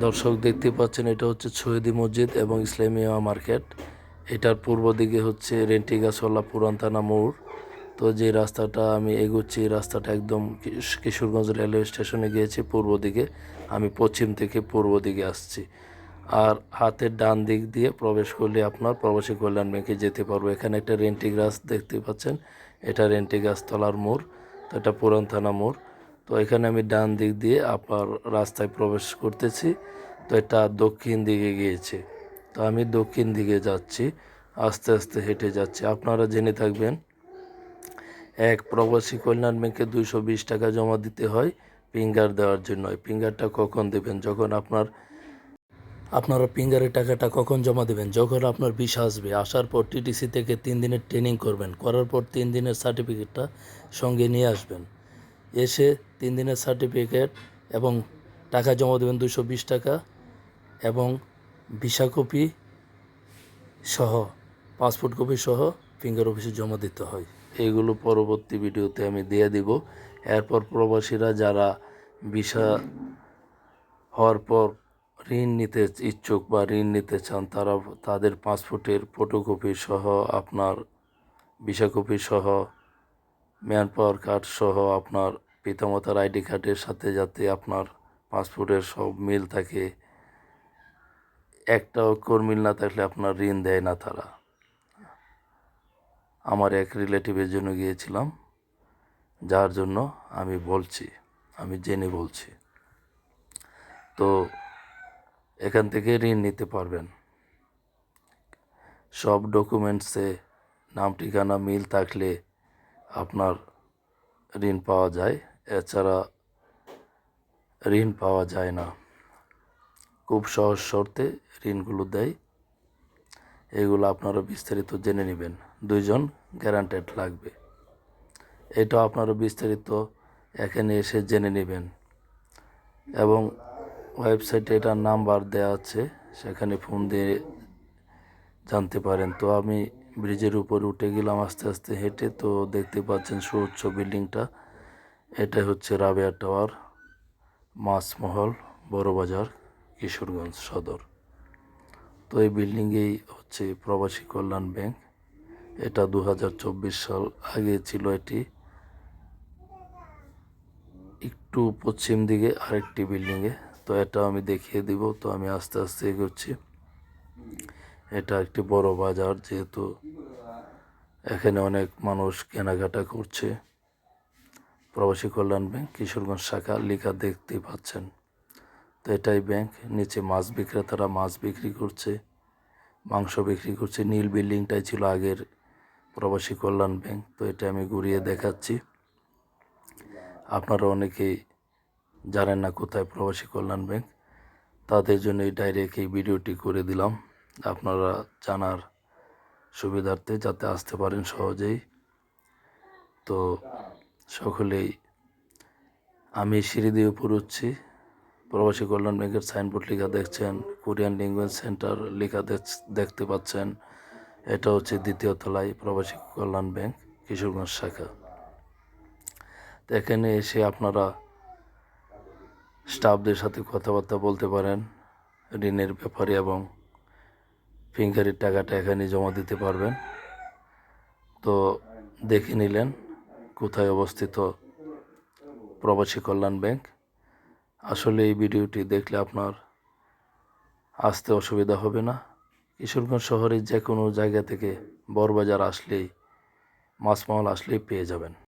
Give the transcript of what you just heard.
দর্শক দেখতে পাচ্ছেন, এটা হচ্ছে ছৈদি মসজিদ এবং ইসলামিয়া মার্কেট। এটার পূর্ব দিকে হচ্ছে রেন্টিগাছওয়ালা পুরান থানা মোড়। তো যে রাস্তাটা আমি এগোচ্ছি রাস্তাটা একদম কিশ- কিশোরগঞ্জ রেলওয়ে স্টেশনে গিয়েছি পূর্ব দিকে। আমি পশ্চিম থেকে পূর্ব দিকে আসছি। আর হাতের ডান দিক দিয়ে প্রবেশ করলে আপনার প্রবাসী কল্যাণ ব্যাংকে যেতে পারব। এখানে একটা রেন্টি গাছ দেখতে পাচ্ছেন, এটা রেন্টি গাছতলার মোড়, তো এটা পুরান থানা মোড়। তো এখানে আমি ডান দিক দিয়ে আপনার রাস্তায় প্রবেশ করতেছি। তো এটা দক্ষিণ দিকে গিয়েছে। তো আমি দক্ষিণ দিকে যাচ্ছি, আস্তে আস্তে হেঁটে যাচ্ছি। আপনারা জেনে থাকবেন, এক প্রবাসী কল্যাণ ব্যাংকে দুইশো বিশ টাকা জমা দিতে হয় ফিঙ্গার দেওয়ার জন্য। ফিঙ্গারটা কখন দেবেন? যখন আপনার, আপনারা ফিঙ্গারের টাকাটা কখন জমা দেবেন? যখন আপনার ভিসা আসবে, আসার পর টিটিসি থেকে তিন দিনের ট্রেনিং করবেন। করার পর তিন দিনের সার্টিফিকেটটা সঙ্গে নিয়ে আসবেন। এসে তিন দিনের সার্টিফিকেট এবং টাকা জমা দেবেন দুশো বিশ টাকা এবং ভিসা কপি সহ পাসপোর্ট কপি সহ ফিঙ্গার অফিসে জমা দিতে হয়। এইগুলো পরবর্তী ভিডিওতে আমি দিয়ে দিব। এরপর প্রবাসীরা যারা ভিসা হওয়ার পর ঋণ নিতে ইচ্ছুক বা ঋণ নিতে চান, তারা তাদের পাসপোর্টের ফটোকপি সহ আপনার ভিসা কপি সহ ম্যান পাওয়ার কার্ড সহ আপনার পিতামাতার আইডি কার্ডের সাথে যাতে আপনার পাসপোর্টের সব মিল থাকে একটা অক্ষর মিল না থাকলে আপনার ঋণ দেয় না তারা। আমার এক রিলেটিভের জন্য গিয়েছিলাম, যার জন্য আমি বলছি, আমি জেনে বলছি। তো এখান থেকে ঋণ নিতে পারবেন। সব ডকুমেন্টসে নাম, ঠিকানা, মিল থাকলে আপনার ঋণ পাওয়া যায়। এছাড়া ঋণ পাওয়া যায় না। খুব সহজ শর্তে ঋণগুলো দেয়। এগুলো আপনারা বিস্তারিত জেনে নেবেন। দুইজন গ্যারান্টেড লাগবে। এটা আপনারা বিস্তারিত এখানে এসে জেনে নেবেন। এবং ওয়েবসাইটে এটার নাম্বার দেওয়া আছে, সেখানে ফোন দিয়ে জানতে পারেন। তো আমি ব্রিজের উপর উঠে গেলাম আস্তে আস্তে হেঁটে, তো দেখতে পাচ্ছেন সুউচ্চ বিল্ডিংটা। এটা হচ্ছে রাবেয়া টাওয়ার, মাছমহল বড়বাজার কিশোরগঞ্জ সদর। তো এই বিল্ডিংয়েই হচ্ছে প্রবাসী কল্যাণ ব্যাংক। এটা দু হাজার চব্বিশ সাল, আগে ছিল এটি। একটু পশ্চিম দিকে আরেকটি বিল্ডিংয়ে। তো এটা আমি দেখিয়ে দিব, তো আমি আস্তে আস্তে এগোচ্ছি। এটা একটি বড় বাজার, যেহেতু এখানে অনেক মানুষ কেনাকাটা করছে। প্রবাসী কল্যাণ ব্যাংক, কিশোরগঞ্জ শাখা, লেখা দেখতে পাচ্ছেন। তো এটাই ব্যাংক, নিচে মাছ বিক্রেতারা মাছ বিক্রি করছে, মাংস বিক্রি করছে। নীল বিল্ডিংটাই ছিল আগের প্রবাসী কল্যাণ ব্যাংক, তো এটা আমি ঘুরিয়ে দেখাচ্ছি। আপনারা অনেকেই জানেন না কোথায় প্রবাসী কল্যাণ ব্যাংক, তাদের জন্য এই ডাইরেক্ট এই ভিডিওটি করে দিলাম। আপনারা জানার সুবিধার্থে যাতে আসতে পারেন সহজেই। তো সকলেই আমি সিঁড়ি দিয়ে উপর উঠছি প্রবাসী কল্যাণ ব্যাংকের সাইনবোর্ড লেখা দেখছেন, কোরিয়ান ল্যাঙ্গুয়েজ সেন্টার লেখা দেখ- দেখতে পাচ্ছেন। এটা হচ্ছে দ্বিতীয় তলায় প্রবাসী কল্যাণ ব্যাংক, কিশোরগঞ্জ শাখা। তো এখানে এসে আপনারা স্টাফদের সাথে কথাবার্তা বলতে পারেন, ঋণের ব্যাপারে এবং ফিঙ্গারের টাকাটা এখানে জমা দিতে পারবেন। তো দেখে নিলেন কোথায় অবস্থিত প্রবাসী কল্যাণ ব্যাংক? আসলে এই ভিডিওটি দেখলে আপনার আসতে অসুবিধা হবে না। কিশোরগঞ্জ শহরের যে কোনো জায়গা থেকে বড়বাজার আসলেই, মাছমহল আসলেই পেয়ে যাবেন।